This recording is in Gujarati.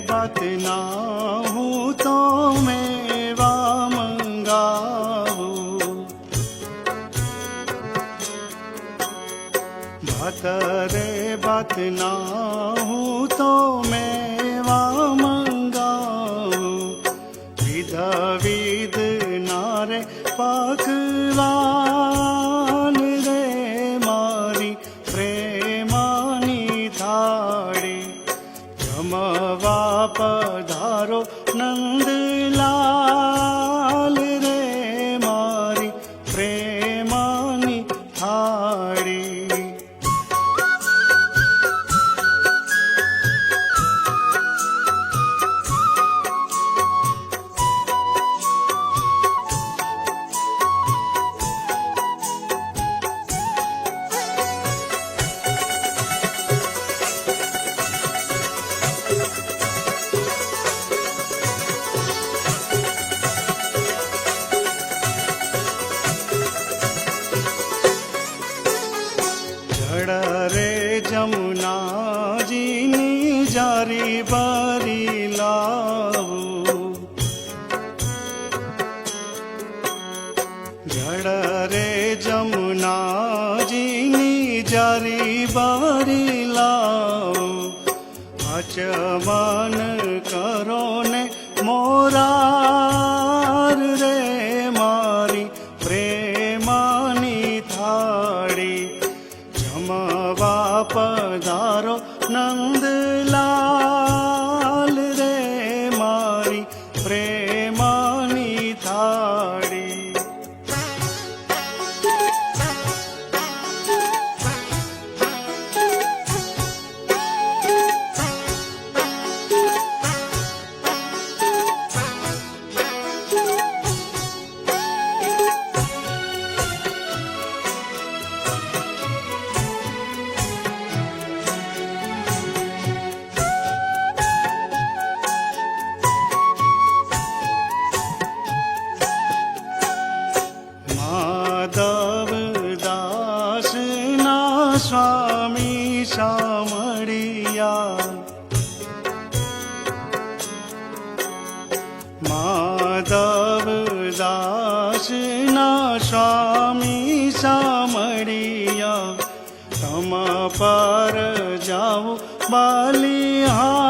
बात ना हूँ तो मेवा मंगाओ बात रे बात ना हूँ तो கந்துலா જળ રે જમુનાજીની જારી બારી લાવ. અચમાન સ્વામી શામળિયા માધવ દાસના સ્વામી શામળિયા તમા પર જાઓ બાલિયા